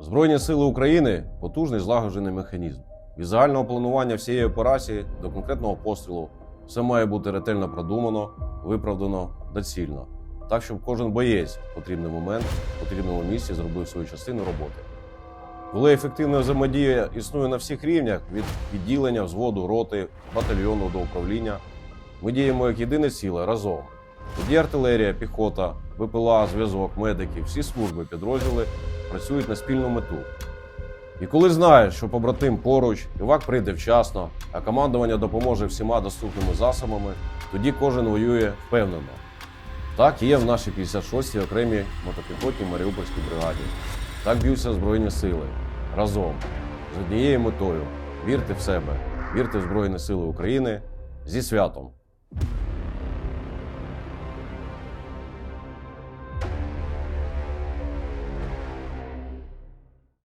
Збройні сили України потужний злагоджений механізм. Від загального планування всієї операції до конкретного пострілу все має бути ретельно продумано, виправдано, доцільно, так щоб кожен боєць в потрібний момент, в потрібному місці зробив свою частину роботи. Коли ефективна взаємодія існує на всіх рівнях від відділення, взводу, роти, батальйону до управління, ми діємо як єдине ціле разом. Тоді артилерія, піхота, ВПЛА, зв'язок, медики, всі служби, підрозділи працюють на спільну мету. І коли знаєш, що побратим поруч, івак прийде вчасно, а командування допоможе всіма доступними засобами, тоді кожен воює впевнено. Так є в нашій 56-й окремій мотопіхотній Маріупольській бригаді. Так б'ються Збройні сили разом з однією метою вірте в себе, вірте в Збройні Сили України зі святом.